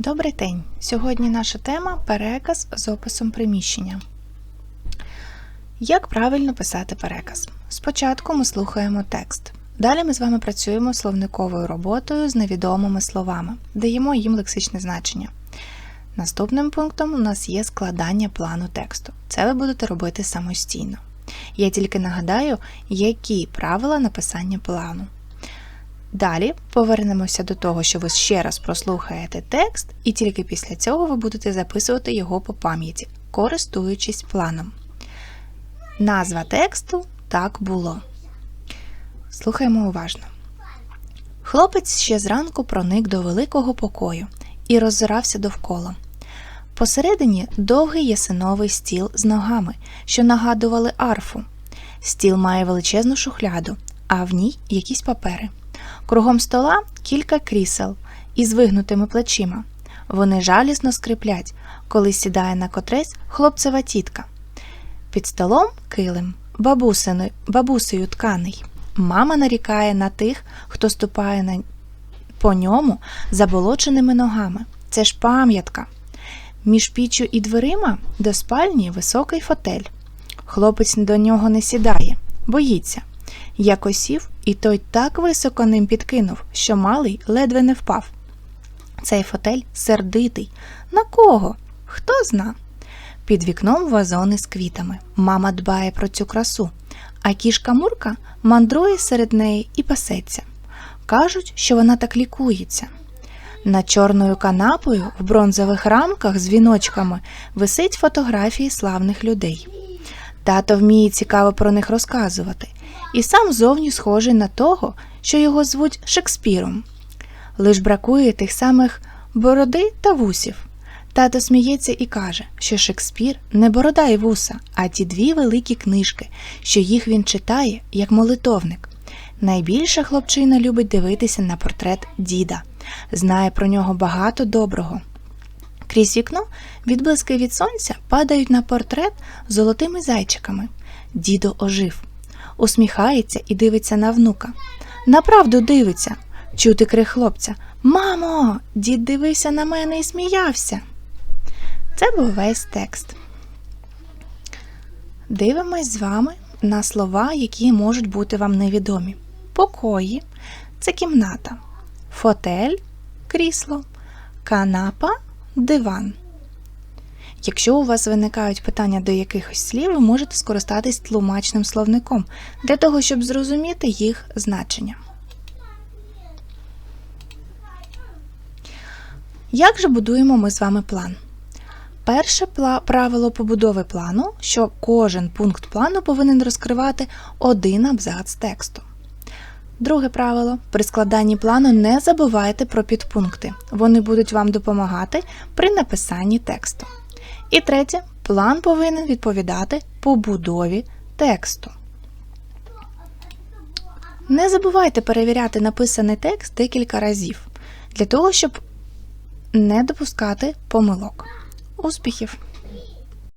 Добрий день! Сьогодні наша тема переказ з описом приміщення. Як правильно писати переказ? Спочатку ми слухаємо текст. Далі ми з вами працюємо словниковою роботою з невідомими словами, даємо їм лексичне значення. Наступним пунктом у нас є складання плану тексту. Це ви будете робити самостійно. Я тільки нагадаю, які правила написання плану. Далі повернемося до того, що ви ще раз прослухаєте текст, і тільки після цього ви будете записувати його по пам'яті, користуючись планом. Назва тексту так було. Слухаємо уважно. Хлопець ще зранку проник до великого покою і роззирався довкола. Посередині довгий ясиновий стіл з ногами, що нагадували арфу. Стіл має величезну шухляду, а в ній якісь папери. Кругом стола кілька крісел із вигнутими плечима. Вони жалісно скриплять, коли сідає на котресь хлопцева тітка. Під столом килим, бабусею тканий. Мама нарікає на тих, хто ступає на... по ньому заболоченими ногами. Це ж пам'ятка. Між піччю і дверима до спальні високий фотель. Хлопець до нього не сідає, боїться. Як осів, і той так високо ним підкинув, що малий ледве не впав. Цей фотель сердитий. На кого? Хто зна? Під вікном вазони з квітами. Мама дбає про цю красу, а кішка Мурка мандрує серед неї і пасеться. Кажуть, що вона так лікується. Над чорною канапою в бронзових рамках з віночками висить фотографії славних людей. Тато вміє цікаво про них розказувати, і сам зовні схожий на того, що його звуть Шекспіром. Лиш бракує тих самих бороди та вусів. Тато сміється і каже, що Шекспір не борода і вуса, а ті дві великі книжки, що їх він читає як молитовник. Найбільше хлопчина любить дивитися на портрет діда, знає про нього багато доброго. Крізь вікно відблиски від сонця падають на портрет золотими зайчиками. Дідо ожив, усміхається і дивиться на внука. Направду дивиться, чути крик хлопця. Мамо, дід дивився на мене і сміявся. Це був весь текст. Дивимось з вами на слова, які можуть бути вам невідомі. Покої це кімната, фотель крісло, канапа диван. Якщо у вас виникають питання до якихось слів, ви можете скористатись тлумачним словником для того, щоб зрозуміти їх значення. Як же будуємо ми з вами план? Перше правило побудови плану, що кожен пункт плану повинен розкривати один абзац тексту. Друге правило: при складанні плану не забувайте про підпункти. Вони будуть вам допомагати при написанні тексту. І третє, план повинен відповідати побудові тексту. Не забувайте перевіряти написаний текст декілька разів для того, щоб не допускати помилок. Успіхів!